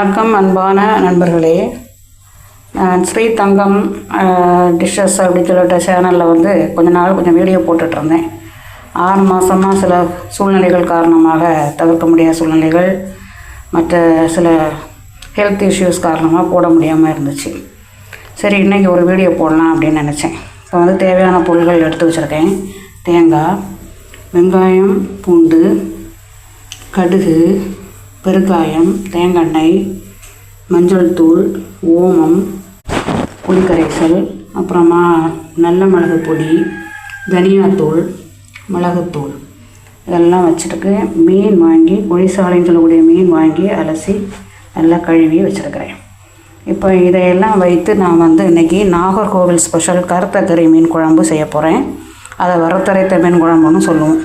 வணக்கம் அன்பான நண்பர்களே. நான் ஸ்ரீ தங்கம் டிஷ்ஷஸ் அப்படின்னு சொல்லிட்ட சேனலில் வந்து கொஞ்ச நாள் கொஞ்சம் வீடியோ போட்டுட்ருந்தேன் ஆறு மாதமாக சில சூழ்நிலைகள் காரணமாக தவிர்க்க முடியாத சூழ்நிலைகள் மற்ற சில ஹெல்த் இஷ்யூஸ் காரணமாக போட முடியாமல் இருந்துச்சு. சரி இன்றைக்கி ஒரு வீடியோ போடலாம் அப்படின்னு நினச்சேன். இப்போ வந்து தேவையான பொருட்கள் எடுத்து வச்சுருக்கேன். தேங்காய் வெங்காயம் பூண்டு கடுகு பெருங்காயம் தேங்காய் மஞ்சள் தூள் ஓமம் புளிக்கரைசல் அப்புறமா நல்ல மிளகு பொடி தனியாத்தூள் மிளகுத்தூள். இதெல்லாம் வச்சுருக்கேன் மீன் வாங்கி குழிசாலைன்னு சொல்லக்கூடிய மீன் வாங்கி அலசி நல்லா கழுவி வச்சுருக்கிறேன். இப்போ இதையெல்லாம் வைத்து நான் வந்து இன்றைக்கி நாகர்கோவில் ஸ்பெஷல் கருத்தக்கறி மீன் குழம்பு செய்ய போகிறேன் அதை வறுத்தரைத்த மீன் குழம்புன்னு சொல்லுவோம்.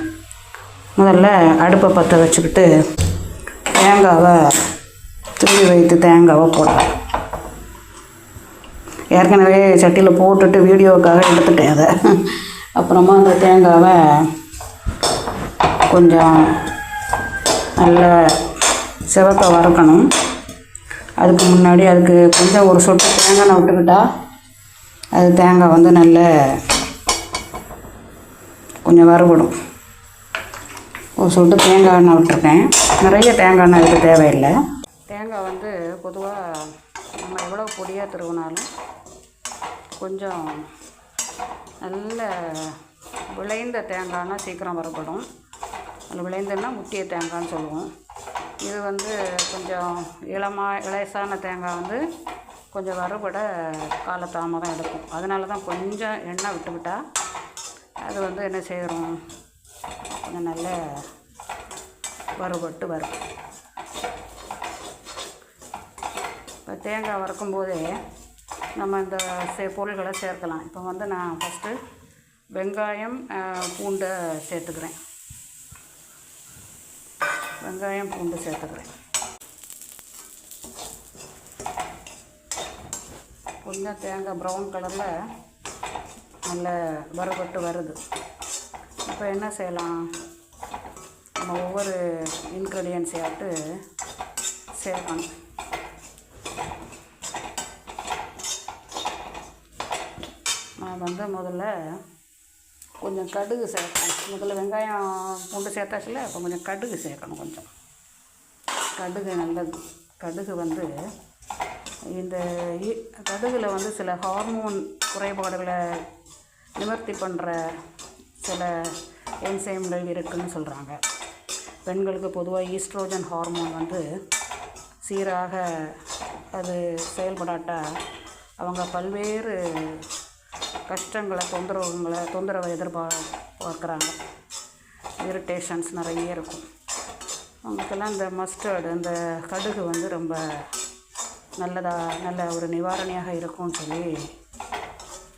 முதல்ல அடுப்பை பற்ற வச்சுக்கிட்டு தேங்காவை திருவி வைத்து தேங்காவை போடலாம் ஏற்கனவே சட்டியில் போட்டுட்டு வீடியோவுக்காக எடுத்துட்டேன் அதை. அப்புறமா அந்த தேங்காவை கொஞ்சம் நல்ல சிவக்க வறுக்கணும். அதுக்கு முன்னாடி அதுக்கு கொஞ்சம் ஒரு சொட்டு தேங்காய் விட்டுக்கிட்டா அது தேங்காய் வந்து நல்ல கொஞ்சம் வறுபடும். ஒரு சொட்டு தேங்காய் எண்ணெய் விட்டுருக்கேன். நிறைய தேங்காய் எண்ணெய் இதுக்கு தேவையில்லை. தேங்காய் வந்து பொதுவாக நம்ம எவ்வளோ பொடியாக திருவினாலும் கொஞ்சம் நல்ல விளைந்த தேங்காய்னா சீக்கிரம் வரப்படும் அதில் விளைந்தன்னா முட்டிய தேங்காய்னு சொல்லுவோம். இது வந்து கொஞ்சம் இளமா இளையசான தேங்காய் வந்து கொஞ்சம் வறுபட காலதாமதம் எடுக்கும். அதனால தான் கொஞ்சம் எண்ணெய் விட்டுவிட்டால் அது வந்து என்ன செய்கிறோம் கொஞ்சம் நல்ல வறுபட்டு வரும் இப்போ தேங்காய் வறுக்கும் போதே நம்ம இந்த சே பொருள்களை சேர்க்கலாம். இப்போ வந்து நான் ஃபஸ்ட்டு வெங்காயம் பூண்டை சேர்த்துக்கிறேன். வெங்காயம் பூண்டு சேர்த்துக்கிறேன். கொஞ்சம் தேங்காய் ப்ரௌன் கலரில் நல்ல வறுபட்டு வருது. இப்போ என்ன செய்யலாம்? நம்ம ஒவ்வொரு இன்க்ரீடியன்ஸையாட்டு சேர்க்கணும் நான் வந்து முதல்ல கொஞ்சம் கடுகு சேர்க்கணும். முதல்ல வெங்காயம் பூண்டு சேர்த்தாச்சுல அப்போ கொஞ்சம் கடுகு சேர்க்கணும் கொஞ்சம். கடுகு நல்லது. கடுகு வந்து இந்த கடுகில் வந்து சில ஹார்மோன் குறைபாடுகளை நிவர்த்தி பண்ணுற சில என்சைம்கள் இருக்குன்னு சொல்கிறாங்க பெண்களுக்கு பொதுவாக ஈஸ்ட்ரோஜன் ஹார்மோன் வந்து சீராக அது செயல்படாட்டால் அவங்க பல்வேறு கஷ்டங்களை தொந்தரவுங்களை தொந்தரவை எதிர்பார் பார்க்குறாங்க இரிட்டேஷன்ஸ் நிறைய இருக்கும். அவங்களுக்கெல்லாம் இந்த மஸ்டர்டு இந்த கடுகு வந்து ரொம்ப நல்லதாக நல்ல ஒரு நிவாரணியாக இருக்கும்னு சொல்லி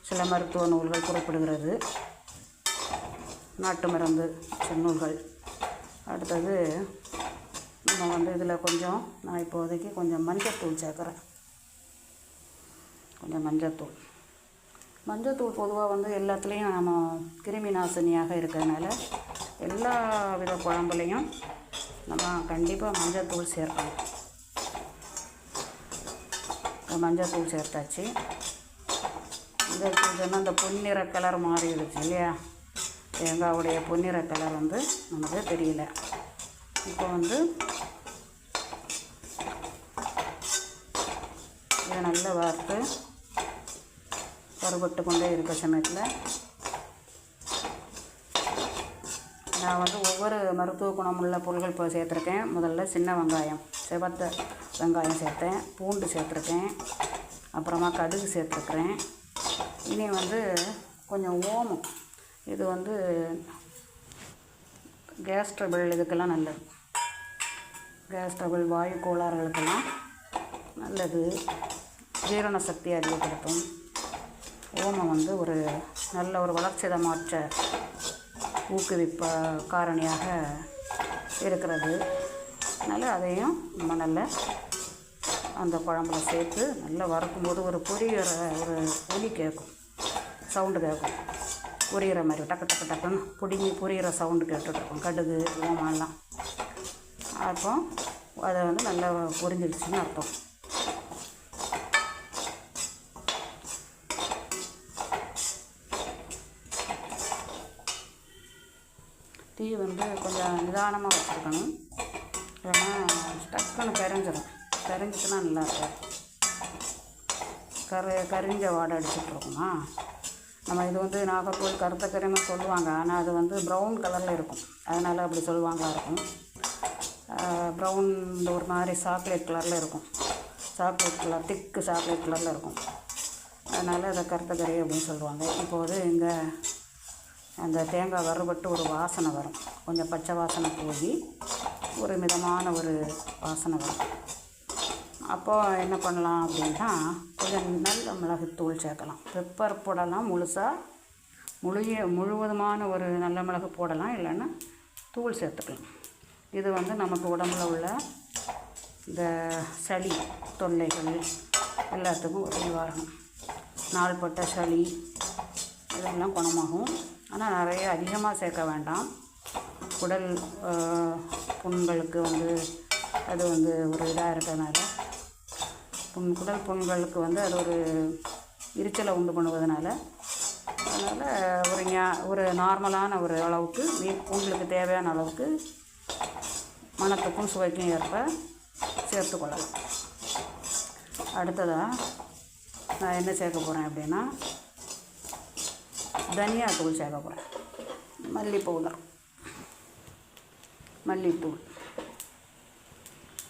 சில மருத்துவ நூல்கள் குறிப்பிடுகிறது. நாட்டு மருந்து நூல்கள். அடுத்தது நம்ம வந்து இதில் கொஞ்சம் நான் இப்போதைக்கு கொஞ்சம் மஞ்சத்தூள் சேர்க்குறேன். கொஞ்சம் மஞ்சத்தூள். மஞ்சத்தூள் பொதுவாக வந்து எல்லாத்துலேயும் நம்ம கிருமி நாசினியாக இருக்கிறதுனால எல்லா வித குழம்புலையும் நம்ம கண்டிப்பாக மஞ்சத்தூள் சேர்க்கணும். மஞ்சத்தூள் சேர்த்தாச்சு. மஞ்சத்தூள் சொன்னால் அந்த பொன்னிற கலர் மாறிடுச்சு இல்லையா? தேங்காவுடைய பொன்னிற கலர் வந்து நமக்கு தெரியல. இப்போ வந்து இதை நல்லா வறுத்து வறுபட்டு கொண்டே இருக்க சமயத்தில் நான் வந்து ஒவ்வொரு மருத்துவ குணமுள்ள பொருட்கள் இப்போ சேர்த்துருக்கேன். முதல்ல சின்ன வெங்காயம் செவத்த வெங்காயம் சேர்த்தேன் பூண்டு சேர்த்துருக்கேன் அப்புறமா கடுகு சேர்த்துருக்குறேன். இனி வந்து கொஞ்சம் ஓமம். இது வந்து கேஸ் ட்ரபிள் இதுக்கெல்லாம் நல்லது. கேஸ் ட்ரபிள் வாயு கோளாறுகளுக்கெல்லாம் நல்லது. ஜீரண சக்தி அதிகப்படுத்தும். ஓமம் வந்து ஒரு நல்ல ஒரு வளர்ச்சிதை மாற்ற ஊக்குவிப்ப காரணியாக இருக்கிறது. அதனால் அதையும் நம்ம நல்ல அந்த குழம்புல சேர்த்து நல்லா வறுக்கும்போது ஒரு பொரியிற ஒரு ஒலி கேட்கும் சவுண்டு கேட்கும் பொரியிற மாதிரி டக்கு டக்கு டக்குன்னு பிடிங்கி பொரியிற சவுண்டு கேட்டுட்ருக்கோம். கடுகு ஓமாலாம் அப்போ அதை வந்து நல்லா பொரிஞ்சிடுச்சுன்னு அர்த்தம். தீ வந்து கொஞ்சம் நிதானமாக வச்சுருக்கணும். ஏன்னா டக்குன்னு கரைஞ்சிடும் கரைஞ்சிச்சுன்னா நல்லா இருக்கும் கரு கரிஞ்ச வாடை அடிச்சுட்ருக்குமா? நம்ம இது வந்து நாகர்கோவில் கருத்தக்கரைன்னு சொல்லுவாங்க. ஆனால் அது வந்து ப்ரௌன் கலரில் இருக்கும். அதனால் அப்படி சொல்லுவாங்க இருக்கும். ப்ரௌன் ஒரு மாதிரி சாக்லேட் கலரில் இருக்கும். சாக்லேட் கலர் திக்கு சாக்லேட் கலரில் இருக்கும். அதனால் அதை கருத்தக்கரை அப்படின்னு சொல்லுவாங்க. இப்போது இங்கே அந்த தேங்காய் வறுபட்டு ஒரு வாசனை வரும். கொஞ்சம் பச்சை வாசனை போய் ஒரு மிதமான ஒரு வாசனை வரும். அப்போது என்ன பண்ணலாம் அப்படின்னா கொஞ்சம் நல்ல மிளகுத்தூள் சேர்க்கலாம். பெப்பர் போடலாம் முழுசாக முழுகிய முழுவதுமான ஒரு நல்ல மிளகு போடலாம் இல்லைன்னா தூள் சேர்த்துக்கலாம். இது வந்து நமக்கு உடம்புல உள்ள இந்த சளி தொல்லைகள் எல்லாத்துக்கும் ஒரு நிவாரணம் நாள்பட்ட சளி இதெல்லாம் குணமாகும். ஆனால் நிறைய அதிகமாக சேர்க்க வேண்டாம். குடல் புண்களுக்கு வந்து அது வந்து ஒரு இதாக இருக்கிறதுனால குடல் புண்களுக்கு வந்து அது ஒரு எரிச்சலை உண்டு பண்ணுவதனால. அதனால் ஒரு ஞா ஒரு நார்மலான ஒரு அளவுக்கு மீ- உங்களுக்கு தேவையான அளவுக்கு மணத்துக்கும் சுவைக்கும் ஏற்ப சேர்த்துக்கொள்ளலாம். அடுத்ததாக நான் என்ன சேர்க்க போகிறேன் அப்படின்னா தனியாத்தூள் சேர்க்க போகிறேன் மல்லி பவுடர் மல்லித்தூள்.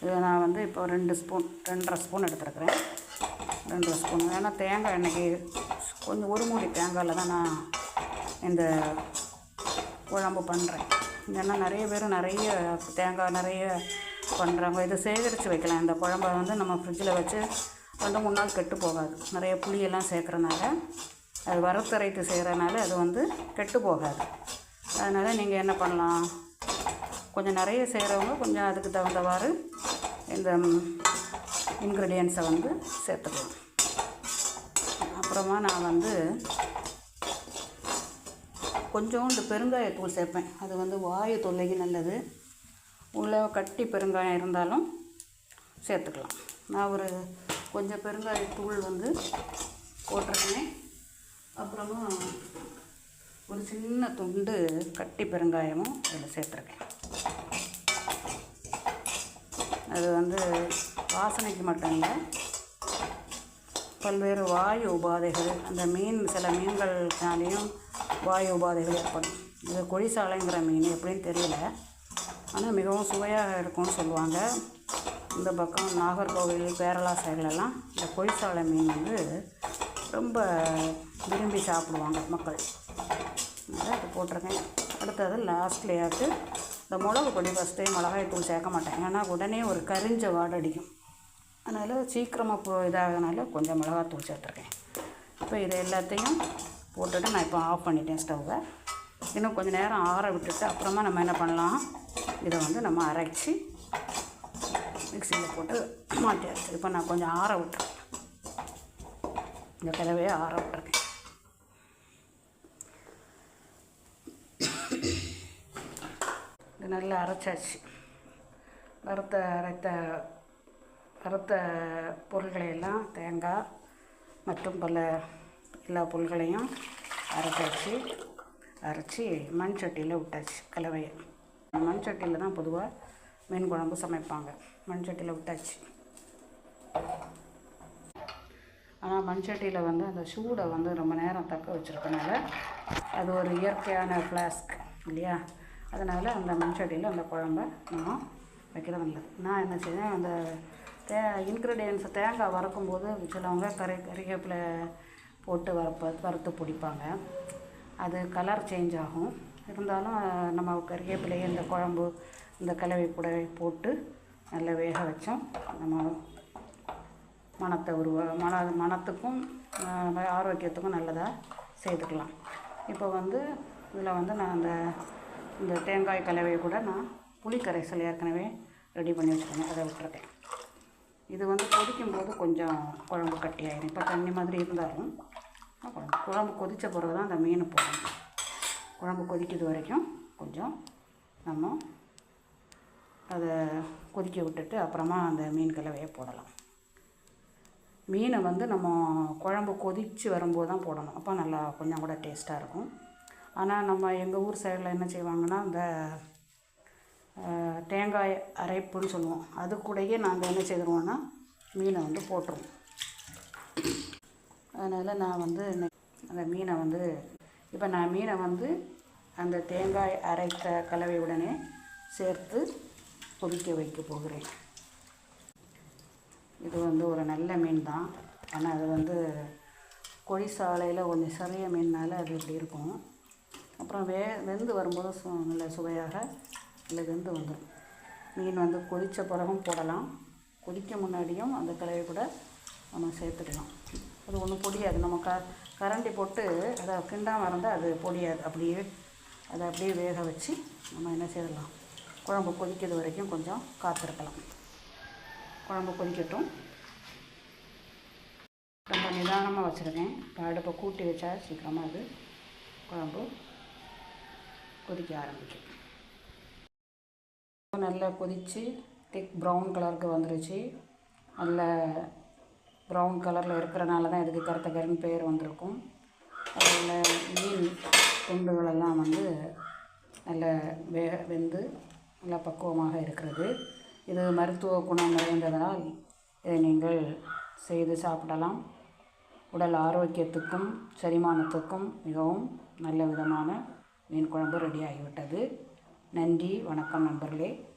இதை நான் வந்து இப்போ ரெண்டு ஸ்பூன் ரெண்டரை ஸ்பூன் எடுத்துருக்குறேன். ரெண்டரை ஸ்பூன். ஏன்னா தேங்காய் எண்ணெய்க்கு கொஞ்சம் ஒரு மூடி தேங்காயில் தான் நான் இந்த குழம்பு பண்ணுறேன் ஏன்னா நிறைய பேர் நிறைய தேங்காய் நிறைய பண்ணுறாங்க இதை சேகரித்து வைக்கலாம். இந்த குழம்ப வந்து நம்ம ஃப்ரிட்ஜில் வச்சு ரெண்டு மூணு நாள் கெட்டு போகாது. நிறைய புளியெல்லாம் சேர்க்குறனால அது வறுத்தரைத்து செய்கிறனால அது வந்து கெட்டு போகாது. அதனால் நீங்கள் என்ன பண்ணலாம்? கொஞ்சம் நிறைய செய்கிறவங்க கொஞ்சம் அதுக்கு தகுந்தவாறு இந்த இன்க்ரீடியன்ஸை வந்து சேர்த்துக்கலாம். அப்புறமா நான் வந்து கொஞ்சோண்டு பெருங்காயத்தூள் சேர்ப்பேன். அது வந்து வாயு தொல்லைக்கு நல்லது. உள்ள கட்டி பெருங்காயம் இருந்தாலும் சேர்த்துக்கலாம். நான் ஒரு கொஞ்சம் பெருங்காயத்தூள் வந்து போட்டிருக்கேன். அப்புறமா ஒரு சின்ன துண்டு கட்டி பெருங்காயமும் அதில் சேர்த்துருக்கேன். அது வந்து வாசனைக்கு மட்டும் இல்லை. பல்வேறு வாயு உபாதைகள் அந்த மீன் சில மீன்கள்னாலேயும் வாயு உபாதைகள் ஏற்படும். இது கொழிசாலைங்கிற மீன் எப்படின்னு தெரியல. ஆனால் மிகவும் சுவையாக இருக்கும்னு சொல்லுவாங்க. இந்த பக்கம் நாகர்கோவில் கேரளா சைட்லலாம் இந்த கொழிசாலை மீன் வந்து ரொம்ப விரும்பி சாப்பிடுவாங்க மக்கள். அதை அது போட்டிருக்கேன். அடுத்தது லாஸ்ட்லேயாட்டு இந்த மிளகு பொடி ஃபஸ்ட்டே மிளகாய் தூள் சேர்க்க மாட்டேன். ஏன்னா உடனே ஒரு கரிஞ்ச வாடடிக்கும் அதனால் சீக்கிரமாக போ இதாகனால கொஞ்சம் மிளகாத்தூள் சேர்த்துருக்கேன். இப்போ இது எல்லாத்தையும் போட்டுட்டு நான் இப்போ ஆஃப் பண்ணிட்டேன் ஸ்டவ்வை இன்னும் கொஞ்சம் நேரம் ஆற விட்டுட்டு அப்புறமா நம்ம என்ன பண்ணலாம்? இதை வந்து நம்ம அரைச்சி மிக்சியில் போட்டு மாட்டியாச்சு இப்போ நான் கொஞ்சம் ஆற விட்டுருக்கேன் இந்த கதவையே ஆற விட்டுருக்கேன். நல்லா அரைச்சாச்சு. வறுத்த அரைத்த வறுத்த பொருள்களையெல்லாம் தேங்காய் மற்றும் பல எல்லா பொருள்களையும் அரைச்சாச்சு. அரைச்சி மண் சட்டியில் விட்டாச்சு கலவையை. மண் சட்டியில் தான் பொதுவாக மீன் குழம்பு சமைப்பாங்க. மண் சட்டியில் விட்டாச்சு. ஆனால் மண் சட்டியில் வந்து அந்த சூடை வந்து ரொம்ப நேரம் தக்க வச்சுருக்கனால அது ஒரு இயற்கையான ஃப்ளாஸ்க் இல்லையா? அதனால் அந்த மண் சட்டியில் அந்த குழம்ப நம்ம வைக்கிறது நல்லது நான் என்ன செய்வேன் அந்த தே இன்க்ரீடியன்ஸ் தேங்காய் வறுக்கும்போது சிலவங்க கறி கறிவேப்பிலை போட்டு வறுப்ப வறுத்து பிடிப்பாங்க. அது கலர் சேஞ்ச் ஆகும். இருந்தாலும் நம்ம கறிவேப்பிலையே இந்த குழம்பு இந்த கலவை புடவை போட்டு நல்லா வேக வச்சோம். நம்ம மனத்தை உருவ மன மனத்துக்கும் ஆரோக்கியத்துக்கும் நல்லதாக செய்துக்கலாம். இப்போ வந்து இதில் வந்து நான் அந்த இந்த தேங்காய் கலவையை கூட நான் புளி கரைசல் ஏற்கனவே ரெடி பண்ணி வச்சுருக்கேன். அதை விட்டுருக்கேன் இது வந்து கொதிக்கும்போது கொஞ்சம் குழம்பு கட்டியாயிடும் இப்போ தண்ணி மாதிரி இருந்தாலும் குழம்பு குழம்பு கொதித்த பிறகு தான் அந்த மீன் போடணும். குழம்பு கொதிக்கிறது வரைக்கும் கொஞ்சம் நம்ம அதை கொதிக்க விட்டுட்டு அப்புறமா அந்த மீன் கலவையை போடலாம். மீனை வந்து நம்ம குழம்பு கொதித்து வரும்போது தான் போடணும். அப்போ நல்லா கொஞ்சம் கூட டேஸ்ட்டாக இருக்கும். ஆனால் நம்ம எங்கள் ஊர் சைடில் என்ன செய்வாங்கன்னா அந்த தேங்காய் அரைப்புன்னு சொல்லுவோம். அது கூடயே நாங்கள் என்ன செய்திருவோன்னா மீனை வந்து போட்டுருவோம். அதனால் நான் வந்து அந்த மீனை வந்து இப்போ நான் மீனை வந்து அந்த தேங்காய் அரைத்த கலவையுடனே சேர்த்து கொதிக்க வைக்க போகிறேன். இது வந்து ஒரு நல்ல மீன் தான். ஆனால் அது வந்து கொடி சாலையில் கொஞ்சம் சிறிய மீன்னால அது இப்படி இருக்கும். அப்புறம் வே வெந்து வரும்போது சு நல்ல சுவையாக இல்லை வெந்து வந்துடும் மீன் வந்து கொதித்த பிறகும் போடலாம். கொதிக்க முன்னாடியும் அந்த கலவை கூட நம்ம சேர்த்துக்கலாம். அது ஒன்றும் பொடியாது. நம்ம க கரண்டி போட்டு அதை கிண்டாமல் இருந்தால் அது பொடியாது. அப்படியே அதை அப்படியே வேக வச்சு நம்ம என்ன செய்யலாம்? குழம்பு கொதிக்கிறது வரைக்கும் கொஞ்சம் காத்திருக்கலாம். குழம்பு கொதிக்கட்டும். ரொம்ப நிதானமாக வச்சுருக்கேன். இப்போ அடுப்பை கூட்டி வச்சா சீக்கிரமாக அது குழம்பு கொதிக்க ஆரம்பிக்கும் நல்லா கொதித்து திக் ப்ரௌன் கலருக்கு வந்துருச்சு. நல்ல ப்ரௌன் கலரில் இருக்கிறனால தான் இதுக்கு கருத்த கருன்னு பேர் வந்திருக்கும். அதில் மீன் துண்டுகளெல்லாம் வந்து நல்ல வே வெந்து நல்ல பக்குவமாக இருக்கிறது. இது மருத்துவ குணம் நிறைந்ததால் இதை நீங்கள் செய்து சாப்பிடலாம். உடல் ஆரோக்கியத்துக்கும் செரிமானத்துக்கும் மிகவும் நல்ல விதமான மீன் குழம்பு ரெடி ஆகிவிட்டது. நன்றி வணக்கம் நண்பர்களே.